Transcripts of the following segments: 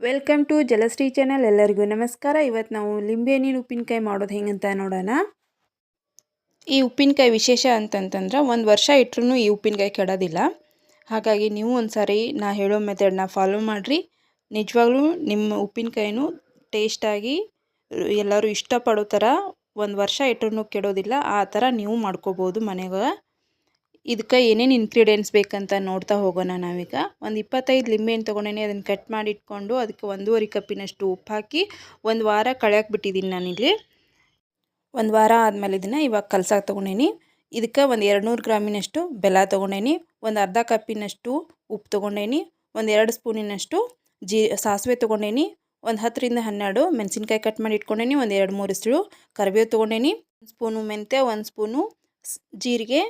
Welcome to ಜಲಶ್ರೀ channel. ಎಲ್ಲರಿಗೂ ನಮಸ್ಕಾರ. ಇವತ್ತು ನಾವು ಲಿಂಬೆ ಹಣ್ಣಿನ ಉಪ್ಪಿನಕಾಯಿ ಮಾಡೋದು ಹೆಂಗಂತ ನೋಡೋಣ. ಈ ಉಪ್ಪಿನಕಾಯಿ ವಿಶೇಷ ಅಂತಂತಂದ್ರೆ ಒಂದು ವರ್ಷ ಇಟ್ಟರೂ ಈ ಉಪ್ಪಿನಕಾಯಿ ಕೆಡೋದಿಲ್ಲ. ಹಾಗಾಗಿ ನೀವು ಒಂದು ಸಾರಿ ನಾ ಹೇಳೋ ಮೆಥಡ್ನ ಫಾಲೋ ಮಾಡಿರಿ. ನಿಜವಾಗ್ಲೂ ನಿಮ್ಮ ಉಪ್ಪಿನಕಾಯಿನೂ ಟೇಸ್ಟಾಗಿ ಎಲ್ಲರೂ ಇಷ್ಟಪಡೋ ಥರ ಒಂದು ವರ್ಷ ಇಟ್ಟರೂ ಕೆಡೋದಿಲ್ಲ. ಆ ಥರ ನೀವು ಮಾಡ್ಕೋಬೋದು ಮನೆಗೆ. ಇದಕ್ಕೆ ಏನೇನು ಇನ್ಗ್ರೀಡಿಯೆಂಟ್ಸ್ ಬೇಕಂತ ನೋಡ್ತಾ ಹೋಗೋಣ ನಾವೀಗ. ಒಂದು ಇಪ್ಪತ್ತೈದು ಲಿಂಬೆಹಣ್ಣು ತೊಗೊಂಡೇನೆ ಅದನ್ನು ಕಟ್ ಮಾಡಿ ಇಟ್ಕೊಂಡು ಅದಕ್ಕೆ ಒಂದೂವರೆ ಕಪ್ಪಿನಷ್ಟು ಉಪ್ಪು ಹಾಕಿ ಒಂದು ವಾರ ಕಳೆಯಕ್ಕೆ ಬಿಟ್ಟಿದ್ದೀನಿ ನಾನಿಲ್ಲಿ. ಒಂದು ವಾರ ಆದಮೇಲೆ ಇದನ್ನು ಇವಾಗ ಕಲ್ಸಕ್ಕೆ ತೊಗೊಂಡೇನಿ. ಇದಕ್ಕೆ ಒಂದು ಎರಡು ನೂರು ಗ್ರಾಮಿನಷ್ಟು ಬೆಲ್ಲ ತೊಗೊಂಡೇನಿ. ಒಂದು ಅರ್ಧ ಕಪ್ಪಿನಷ್ಟು ಉಪ್ಪು ತೊಗೊಂಡೇನಿ. ಒಂದು ಎರಡು ಸ್ಪೂನಿನಷ್ಟು ಜೀ, ಸಾಸಿವೆ ತೊಗೊಂಡೇನಿ. ಒಂದು ಹತ್ತರಿಂದ ಹನ್ನೆರಡು ಮೆಣಸಿನ್ಕಾಯಿ ಕಟ್ ಮಾಡಿ ಇಟ್ಕೊಂಡೇನಿ. ಒಂದು ಎರಡು ಮೂರು ಇಸ್ಳು ಕರಿಬೇವು ತೊಗೊಂಡೇನಿ. ಒಂದು ಸ್ಪೂನು ಮೆಂತ್ಯ, ಒಂದು ಸ್ಪೂನು ಜೀರಿಗೆ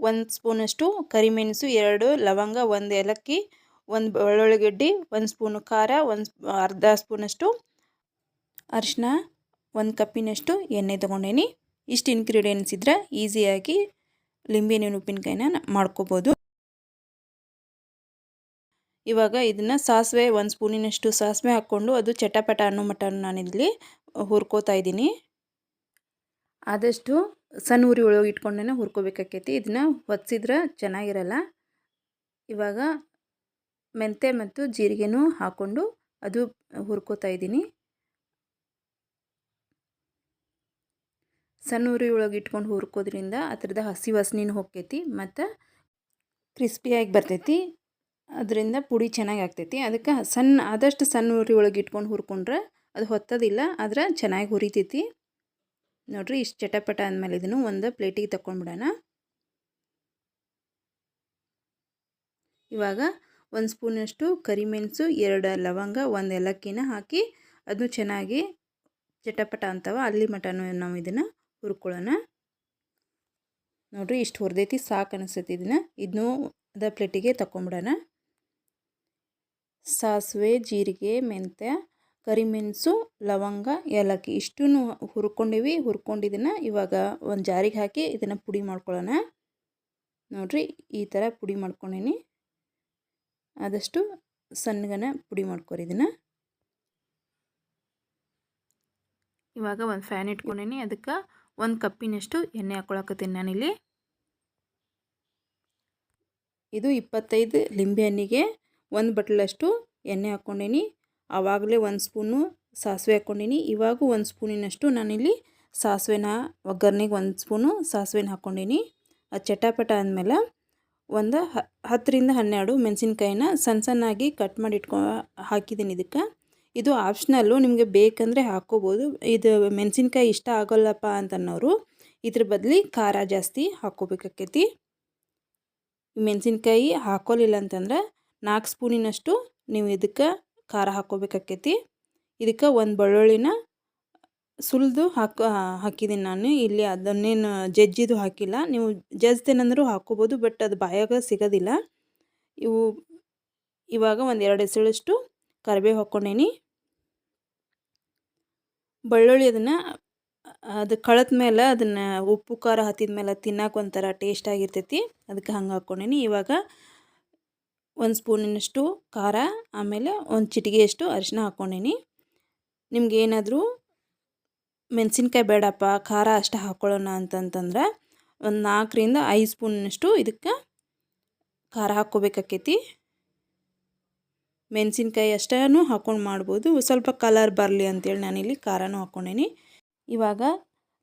ಒಂದು ಸ್ಪೂನಷ್ಟು ಕರಿಮೆಣಸು, ಎರಡು ಲವಂಗ, ಒಂದು ಏಲಕ್ಕಿ, ಒಂದು ಬೆಳ್ಳುಳ್ಳಿ ಗಡ್ಡೆ ಒಂದು ಸ್ಪೂನು ಖಾರ, ಒಂದು ಅರ್ಧ ಸ್ಪೂನಷ್ಟು ಅರಿಶಿನ ಒಂದು ಕಪ್ಪಿನಷ್ಟು ಎಣ್ಣೆ ತೊಗೊಂಡೇನಿ. ಇಷ್ಟು ಇನ್ಗ್ರೀಡಿಯೆಂಟ್ಸ್ ಇದ್ರೆ ಈಸಿಯಾಗಿ ಲಿಂಬೆಹಣ್ಣಿನ ಉಪ್ಪಿನಕಾಯಿನ ಮಾಡ್ಕೋಬೋದು. ಇವಾಗ ಇದನ್ನು ಸಾಸಿವೆ ಒಂದು ಸ್ಪೂನಿನಷ್ಟು ಸಾಸಿವೆ ಹಾಕ್ಕೊಂಡು ಅದು ಚಟಪಟ ಅನ್ನೋ ನಾನು ನಾನಿಲ್ಲಿ ಹುರ್ಕೋತಾ ಇದ್ದೀನಿ. ಆದಷ್ಟು ಸಣ್ಣ ಉರಿ ಒಳಗೆ ಇಟ್ಕೊಂಡೇ ಹುರ್ಕೋಬೇಕಾಕೈತಿ. ಇದನ್ನ ಒದಿಸಿದ್ರೆ ಚೆನ್ನಾಗಿರಲ್ಲ. ಇವಾಗ ಮೆಂತೆ ಮತ್ತು ಜೀರಿಗೆನೂ ಹಾಕ್ಕೊಂಡು ಅದು ಹುರ್ಕೋತಾ ಇದ್ದೀನಿ. ಸಣ್ಣ ಉರಿ ಒಳಗೆ ಇಟ್ಕೊಂಡು ಹುರ್ಕೋದ್ರಿಂದ ಅದರದ ಹಸಿ ವಾಸನೆನೂ ಹೋಗ್ತೈತಿ ಮತ್ತು ಕ್ರಿಸ್ಪಿಯಾಗಿ ಬರ್ತೈತಿ. ಅದರಿಂದ ಪುಡಿ ಚೆನ್ನಾಗಿ ಆಗ್ತೈತಿ. ಅದಕ್ಕೆ ಸಣ್ಣ ಆದಷ್ಟು ಸಣ್ಣ ಉರಿ ಒಳಗೆ ಇಟ್ಕೊಂಡು ಹುರ್ಕೊಂಡ್ರೆ ಅದು ಹೊತ್ತೋದಿಲ್ಲ, ಆದ್ರೆ ಚೆನ್ನಾಗಿ ಹುರಿತೈತಿ. ನೋಡಿರಿ, ಇಷ್ಟು ಚಟಪಟ ಅಂದಮೇಲೆ ಇದನ್ನು ಒಂದು ಪ್ಲೇಟಿಗೆ ತಗೊಂಡ್ಬಿಡೋಣ ಇವಾಗ ಒಂದು ಸ್ಪೂನಷ್ಟು ಕರಿಮೆಣಸು ಎರಡು ಲವಂಗ, ಒಂದು ಏಲಕ್ಕಿನ ಹಾಕಿ ಅದು ಚೆನ್ನಾಗಿ ಚಟಪಟ ಅಂತವ ಅಲ್ಲಿ ಮಟನು ನಾವು ಇದನ್ನು ಹುರ್ಕೊಳ್ಳೋಣ. ನೋಡಿರಿ, ಇಷ್ಟು ಹೊರದೈತಿ, ಸಾಕು ಅನಿಸುತ್ತೆ ಇದನ್ನು. ಇದನ್ನು ಅದ ಪ್ಲೇಟಿಗೆ ತಗೊಂಬಿಡೋಣ ಸಾಸಿವೆ, ಜೀರಿಗೆ, ಮೆಂತ್ಯ ಕರಿಮೆಣಸು ಲವಂಗ ಏಲಕ್ಕಿ ಇಷ್ಟೂ ಹುರ್ಕೊಂಡಿವಿ. ಹುರ್ಕೊಂಡಿದ್ದನ್ನು ಇವಾಗ ಒಂದು ಜಾರಿಗೆ ಹಾಕಿ ಇದನ್ನು ಪುಡಿ ಮಾಡ್ಕೊಳ್ಳೋಣ ನೋಡಿರಿ ಈ ಥರ ಪುಡಿ ಮಾಡ್ಕೊಂಡೀನಿ. ಆದಷ್ಟು ಸಣ್ಣಗನ ಪುಡಿ ಮಾಡ್ಕೊರಿ ಇದನ್ನು. ಇವಾಗ ಒಂದು ಫ್ಯಾನ್ ಇಟ್ಕೊಂಡೀನಿ. ಅದಕ್ಕೆ ಒಂದು ಕಪ್ಪಿನಷ್ಟು ಎಣ್ಣೆ ಹಾಕ್ಕೊಳಕತ್ತೀನಿ ನಾನಿಲ್ಲಿ. ಇದು ಇಪ್ಪತ್ತೈದು ಲಿಂಬೆ ಹಣ್ಣಿಗೆ ಒಂದು ಬಟ್ಲಷ್ಟು ಎಣ್ಣೆ ಹಾಕ್ಕೊಂಡೀನಿ ಆವಾಗಲೇ ಒಂದು ಸ್ಪೂನು ಸಾಸಿವೆ ಹಾಕ್ಕೊಂಡಿನಿ. ಇವಾಗೂ ಒಂದು ಸ್ಪೂನಿನಷ್ಟು ನಾನಿಲ್ಲಿ ಸಾಸಿವೆನ, ಒಗ್ಗರಣೆಗೆ ಒಂದು ಸ್ಪೂನು ಸಾಸಿವೆನ ಹಾಕ್ಕೊಂಡಿನಿ. ಅದು ಚಟಾಪಟ ಅಂದಮೇಲೆ ಒಂದು ಹತ್ತರಿಂದ ಹನ್ನೆರಡು ಮೆಣಸಿನ್ಕಾಯಿನ ಸಣ್ಣ ಸಣ್ಣಾಗಿ ಕಟ್ ಮಾಡಿ ಇಟ್ಕೊ ಹಾಕಿದ್ದೀನಿ ಇದಕ್ಕೆ. ಇದು ಆಪ್ಷನಲ್ಲು, ನಿಮಗೆ ಬೇಕಂದರೆ ಹಾಕ್ಕೋಬೋದು. ಇದು ಮೆಣಸಿನ್ಕಾಯಿ ಇಷ್ಟ ಆಗೋಲ್ಲಪ್ಪ ಅಂತನ್ನೋರು, ಇದ್ರ ಬದಲಿ ಖಾರ ಜಾಸ್ತಿ ಹಾಕ್ಕೋಬೇಕಾಕೈತಿ. ಮೆಣಸಿನ್ಕಾಯಿ ಹಾಕೋಲಿಲ್ಲ ಅಂತಂದ್ರೆ ನಾಲ್ಕು ಸ್ಪೂನಿನಷ್ಟು ನೀವು ಇದಕ್ಕೆ ಖಾರ ಹಾಕ್ಕೋಬೇಕಾಕೈತಿ. ಇದಕ್ಕೆ ಒಂದು ಬೆಳ್ಳುಳ್ಳಿನ ಸುಲಿದು ಹಾಕೋ ಹಾಕಿದ್ದೀನಿ ನಾನು. ಇಲ್ಲಿ ಅದನ್ನೇನು ಜಜ್ಜಿದು ಹಾಕಿಲ್ಲ. ನೀವು ಜಜ್ತೇನಂದರೂ ಹಾಕ್ಕೋಬೋದು, ಬಟ್ ಅದು ಬಾಯಾಗ ಸಿಗೋದಿಲ್ಲ. ಇವು ಇವಾಗ ಒಂದು ಎರಡು ಎಸಳಷ್ಟು ಕರಿಬೇವು ಹಾಕ್ಕೊಂಡೇನಿ. ಬೆಳ್ಳುಳ್ಳಿ ಅದನ್ನು, ಅದು ಕಳೆದ ಮೇಲೆ ಅದನ್ನು ಉಪ್ಪು, ಖಾರ ಹತ್ತಿದ ಮೇಲೆ ತಿನ್ನಕ್ಕೆ ಒಂಥರ ಟೇಸ್ಟ್ ಆಗಿರ್ತೈತಿ. ಅದಕ್ಕೆ ಹಂಗೆ ಹಾಕ್ಕೊಂಡೇನಿ. ಇವಾಗ ಒಂದು ಸ್ಪೂನಿನಷ್ಟು ಖಾರ, ಆಮೇಲೆ ಒಂದು ಚಿಟಿಗೆಯಷ್ಟು ಅರಿಶಿನ ಹಾಕ್ಕೊಂಡೀನಿ. ನಿಮ್ಗೆ ಏನಾದರೂ ಮೆಣಸಿನ್ಕಾಯಿ ಬೇಡಪ್ಪ, ಖಾರ ಅಷ್ಟು ಹಾಕ್ಕೊಳ್ಳೋಣ ಅಂತಂತಂದ್ರೆ ಒಂದು ನಾಲ್ಕರಿಂದ ಐದು ಸ್ಪೂನಿನಷ್ಟು ಇದಕ್ಕೆ ಖಾರ ಹಾಕ್ಕೋಬೇಕಾಕೈತಿ. ಮೆಣಸಿನ್ಕಾಯಿ ಅಷ್ಟೂ ಹಾಕ್ಕೊಂಡು ಮಾಡ್ಬೋದು. ಸ್ವಲ್ಪ ಕಲರ್ ಬರಲಿ ಅಂತೇಳಿ ನಾನಿಲ್ಲಿ ಖಾರನೂ ಹಾಕ್ಕೊಂಡೀನಿ. ಇವಾಗ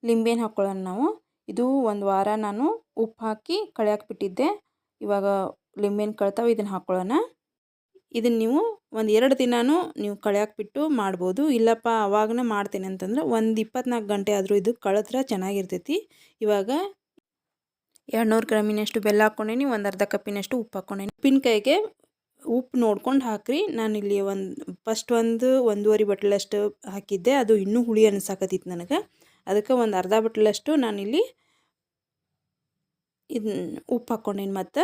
ಲಿಂಬೆನ ಹಾಕ್ಕೊಳ್ಳೋಣ ನಾವು. ಇದು ಒಂದು ವಾರ ನಾನು ಉಪ್ಪು ಹಾಕಿ ಕಳೆ ಬಿಟ್ಟಿದ್ದೆ ಇವಾಗ ಲಿಂಬೆನ ಕಳ್ತಾವೆ, ಇದನ್ನು ಹಾಕ್ಕೊಳ್ಳೋಣ ಇದನ್ನು ನೀವು ಒಂದು ಎರಡು ದಿನವೂ ನೀವು ಬಿಟ್ಟು ಮಾಡ್ಬೋದು. ಇಲ್ಲಪ್ಪ, ಅವಾಗನೇ ಮಾಡ್ತೀನಿ ಅಂತಂದ್ರೆ ಒಂದು ಇಪ್ಪತ್ನಾಲ್ಕು ಗಂಟೆ ಆದರೂ ಇದು ಕಳೆದ್ರೆ ಚೆನ್ನಾಗಿರ್ತೈತಿ. ಇವಾಗ ಎರಡುನೂರು ಗ್ರಾಮಿನಷ್ಟು ಬೆಲ್ಲ ಹಾಕ್ಕೊಂಡೇನಿ, ಒಂದು ಅರ್ಧ ಕಪ್ಪಿನಷ್ಟು ಉಪ್ಪು ಹಾಕ್ಕೊಂಡೇನಿ. ಉಪ್ಪಿನಕಾಯಿಗೆ ಉಪ್ಪು ನೋಡ್ಕೊಂಡು ಹಾಕ್ರಿ. ನಾನಿಲ್ಲಿ ಒಂದು ಫಸ್ಟ್ ಒಂದು ಒಂದೂವರೆ ಬಟ್ಲಷ್ಟು ಹಾಕಿದ್ದೆ. ಅದು ಇನ್ನೂ ಹುಳಿ ಅನ್ಸಾಕತ್ತಿತ್ತು ನನಗೆ. ಅದಕ್ಕೆ ಒಂದು ಅರ್ಧ ಬಟ್ಲಷ್ಟು ನಾನಿಲ್ಲಿ ಇದನ್ನ ಉಪ್ಪು ಹಾಕ್ಕೊಂಡೇನಿ ಮತ್ತು.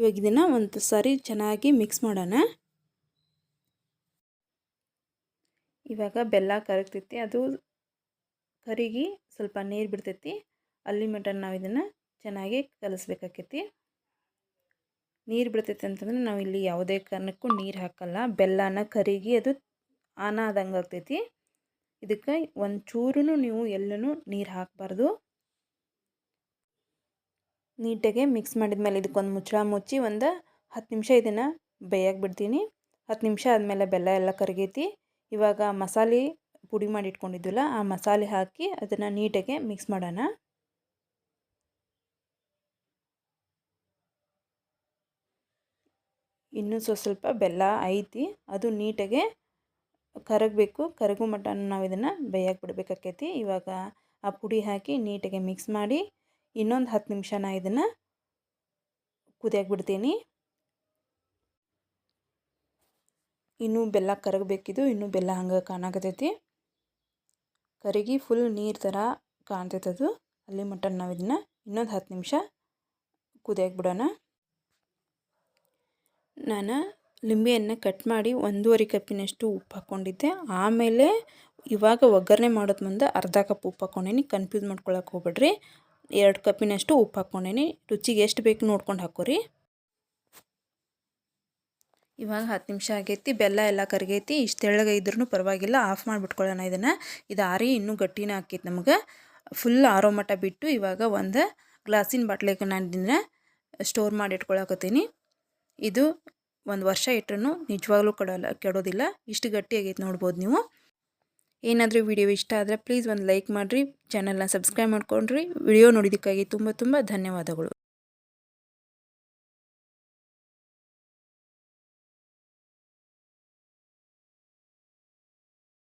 ಇವಾಗ ಇದನ್ನು ಒಂದು ಸಾರಿ ಚೆನ್ನಾಗಿ ಮಿಕ್ಸ್ ಮಾಡೋಣ. ಇವಾಗ ಬೆಲ್ಲ ಕರಗ್ತೈತಿ, ಅದು ಕರಿಗಿ ಸ್ವಲ್ಪ ನೀರು ಬಿಡ್ತೈತಿ, ಅಲ್ಲಿ ಮಟನ್ ನಾವು ಇದನ್ನು ಚೆನ್ನಾಗಿ ಕಲಿಸ್ಬೇಕಾಕೈತಿ. ನೀರು ಬಿಡ್ತೈತಿ ಅಂತಂದ್ರೆ ನಾವು ಇಲ್ಲಿ ಯಾವುದೇ ಕಾರಣಕ್ಕೂ ನೀರು ಹಾಕಲ್ಲ, ಬೆಲ್ಲನ ಕರಿಗಿ ಅದು ಆನ ಆದಂಗೆ ಆಗ್ತೈತಿ. ಇದಕ್ಕೆ ಒಂದು ಚೂರು ನೀವು ಎಲ್ಲೂ ನೀರು ಹಾಕಬಾರ್ದು. ನೀಟಾಗೆ ಮಿಕ್ಸ್ ಮಾಡಿದ ಮೇಲೆ ಇದಕ್ಕೊಂದು ಮುಚ್ಚಳ ಮುಚ್ಚಿ ಒಂದು ಹತ್ತು ನಿಮಿಷ ಇದನ್ನು ಬೇಯಕ್ಕೆ ಬಿಡ್ತೀನಿ ಹತ್ತು ನಿಮಿಷ ಆದಮೇಲೆ ಬೆಲ್ಲ ಎಲ್ಲ ಕರಗೈತಿ. ಇವಾಗ ಮಸಾಲೆ ಪುಡಿ ಮಾಡಿ ಇಟ್ಕೊಂಡಿದ್ವಲ್ಲ, ಆ ಮಸಾಲೆ ಹಾಕಿ ಅದನ್ನು ನೀಟಾಗಿ ಮಿಕ್ಸ್ ಮಾಡೋಣ. ಇನ್ನೂ ಸ್ವಲ್ಪ ಸ್ವಲ್ಪ ಬೆಲ್ಲ ಐತಿ, ಅದು ನೀಟಾಗೆ ಕರಗಬೇಕು. ಕರಗು ಮಟ್ಟ ನಾವು ಇದನ್ನು ಬೇಯಕ್ಕೆ ಬಿಡಬೇಕಾಕೈತಿ ಇವಾಗ ಆ ಪುಡಿ ಹಾಕಿ ನೀಟಾಗೆ ಮಿಕ್ಸ್ ಮಾಡಿ ಇನ್ನೊಂದು ಹತ್ತು ನಿಮಿಷ ನಾ ಇದನ್ನು ಕುದಿಯಕ್ಕೆ ಬಿಡ್ತೀನಿ ಇನ್ನೂ ಬೆಲ್ಲ ಕರಗಬೇಕಿದು, ಇನ್ನೂ ಬೆಲ್ಲ ಹಂಗೆ ಕಾಣಕತ್ತೈತಿ. ಕರಗಿ ಫುಲ್ ನೀರು ಥರ ಕಾಣ್ತೈತದು. ಅಲ್ಲಿ ಮಟನ್ ನಾವು ಇದನ್ನು ಇನ್ನೊಂದು ಹತ್ತು ನಿಮಿಷ ಕುದಿಯಾಗಿ ಬಿಡೋಣ ನಾನು ಲಿಂಬೆಯನ್ನು ಕಟ್ ಮಾಡಿ ಒಂದೂವರೆ ಕಪ್ಪಿನಷ್ಟು ಉಪ್ಪು ಹಾಕ್ಕೊಂಡಿದ್ದೆ ಆಮೇಲೆ ಇವಾಗ ಒಗ್ಗರಣೆ ಮಾಡೋದು ಮುಂದೆ ಅರ್ಧ ಕಪ್ ಉಪ್ಪು ಹಾಕ್ಕೊಂಡೇನಿ ಕನ್ಫ್ಯೂಸ್ ಮಾಡ್ಕೊಳಕ್ಕೆ ಹೋಗ್ಬೇಡ್ರಿ. ಎರಡು ಕಪ್ಪಿನಷ್ಟು ಉಪ್ಪು ಹಾಕ್ಕೊಂಡೇನಿ. ರುಚಿಗೆ ಎಷ್ಟು ಬೇಕು ನೋಡ್ಕೊಂಡು ಹಾಕೋರಿ. ಇವಾಗ ಹತ್ತು ನಿಮಿಷ ಆಗೈತಿ. ಬೆಲ್ಲ ಎಲ್ಲ ಕರಿಗೈತಿ. ಇಷ್ಟು ತೆಳ್ಳಗೆ ಇದ್ರೂ ಪರವಾಗಿಲ್ಲ. ಆಫ್ ಮಾಡಿಬಿಟ್ಕೊಳ್ಳೋಣ ಇದನ್ನು. ಇದು ಆರಿ ಇನ್ನೂ ಗಟ್ಟಿನೇ ಆಕೈತಿ ನಮಗೆ. ಫುಲ್ ಆರೋ ಮಟ್ಟ ಬಿಟ್ಟು ಇವಾಗ ಒಂದು ಗ್ಲಾಸಿನ ಬಾಟ್ಲಿಗೆ ನಾನು ಸ್ಟೋರ್ ಮಾಡಿ ಇಟ್ಕೊಳಕತ್ತೀನಿ ಇದು ಒಂದು ವರ್ಷ ಇಟ್ಟರೂ ನಿಜವಾಗ್ಲೂ ಕೊಡೋಲ್ಲ ಕೆಡೋದಿಲ್ಲ. ಇಷ್ಟು ಗಟ್ಟಿ ಆಗೈತೆ ನೋಡ್ಬೋದು ನೀವು. ಏನಾದರೂ ವಿಡಿಯೋ ಇಷ್ಟ ಆದರೆ ಪ್ಲೀಸ್ ಒಂದು ಲೈಕ್ ಮಾಡಿರಿ ಚಾನಲ್ನ ಸಬ್ಸ್ಕ್ರೈಬ್ ಮಾಡ್ಕೊಂಡ್ರಿ. ವಿಡಿಯೋ ನೋಡಿದ್ದಕ್ಕಾಗಿ ತುಂಬ ತುಂಬ ಧನ್ಯವಾದಗಳು.